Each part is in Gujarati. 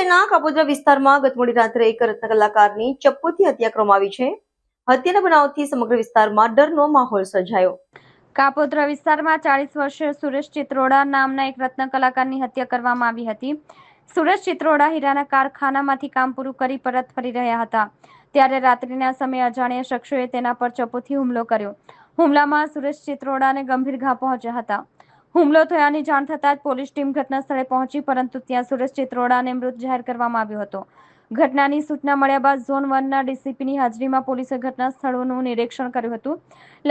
શહેરના કાપોદ્રા વિસ્તારમાં ગત મોડી રાત્રે એક રત્ન કલાકારની ચપ્પુથી હત્યા કરવામાં આવી છે હત્યાના બનાવથી સમગ્ર વિસ્તારમાં ડરનો માહોલ સર્જાયો કાપોદ્રા વિસ્તારમાં ચાલીસ વર્ષીય સુરેશ ચિત્રોડા નામના એક રત્ન કલાકારની હત્યા કરવામાં આવી હતી સુરેશ ચિત્રોડા હીરાના કારખાનામાંથી કામ પૂરું કરી પરત ફરી રહ્યા હતા ત્યારે રાત્રિના સમયે અજાણ્યા શખ્સોએ તેના પર ચપ્પુથી હુમલો કર્યો હુમલામાં સુરેશ ચિત્રોડાને ગંભીર ઘા પહોંચ્યા હતા હુમલો થયાની જાણ થતાં જ પોલીસ ટીમ ઘટના સ્થળે પહોંચી પરંતુ ત્યાં સુરેશ ચિત્રોડાને મૃત જાહેર કરવામાં આવ્યો હતો ઘટનાની સૂચના મળ્યા બાદ ઝોન વનના ડીસીપીની હાજરીમાં પોલીસે ઘટના સ્થળોનું નિરીક્ષણ કર્યું હતું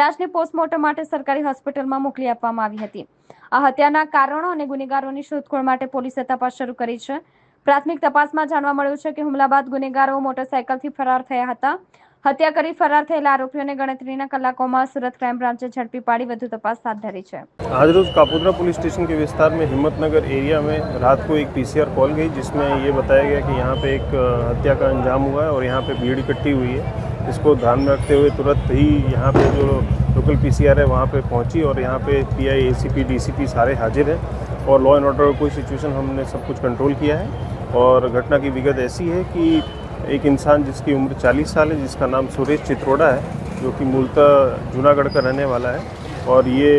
લાશને પોસ્ટમોર્ટમ માટે સરકારી હોસ્પિટલમાં મોકલી આપવામાં આવી હતી આ હત્યાના કારણો અને ગુનેગારોની શોધખોળ માટે પોલીસે તપાસ શરૂ કરી છે પ્રાથમિક તપાસમાં જાણવા મળ્યું છે કે હુમલા બાદ ગુનેગારો મોટરસાયકલથી ફરાર થયા હતા हत्याकारी फरार थे लारोपियों ने गणत्रिना कलाकोमा सूरत क्राइम ब्रांचे झडपी पाड़ी વધુ તપાસ ચાલે છે. आजruz कापુત્રા પોલીસ સ્ટેશન કે વિસ્તાર મે હિંમતનગર એરિયા મે રાત કો એક પીસીઆર કોલ ગઈ جسમે યે બતાયા ગયા કે યહા પે એક હત્યાકાંડજામ હુઆ હે ઓર યહા પે બીડી કટ્ટી હુઈ હે. ઇસકો ધ્યાન મે રખતે હુએ તુરત હી યહા પે જો લોકલ પીસીઆર હે વહા પે પહોંચી ઓર યહા પે પીઆઈ એસીપી डीसीपी सारे हाजिर હે ઓર લો એન્ડ ઓર્ડર કોઈ સિચ્યુએશન હમણે સબ કુછ કંટ્રોલ કિયા હે ઓર ઘટના કી વિગત એસી હૈ કી एक इंसान जिसकी उम्र 40 साल है जिसका नाम सुरेश चित्रोड़ा है जो कि मूलतः जूनागढ़ का रहने वाला है और ये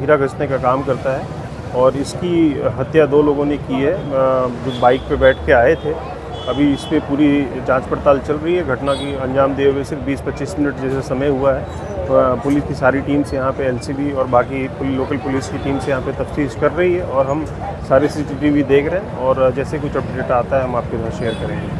हीरा घसने का काम करता है और इसकी हत्या दो लोगों ने की है जो बाइक पे बैठ के आए थे अभी इस पर पूरी जांच पड़ताल चल रही है घटना की अंजाम दिए हुए सिर्फ बीस पच्चीस मिनट जैसे समय हुआ है पुलिस की सारी टीम्स यहाँ पे एलसीबी और बाकी लोकल पुलिस की टीम से यहाँ पे तफ्तीश कर रही है और हम सारे सीसीटीवी देख रहे हैं और जैसे कुछ अपडेट आता है हम आपके साथ शेयर करेंगे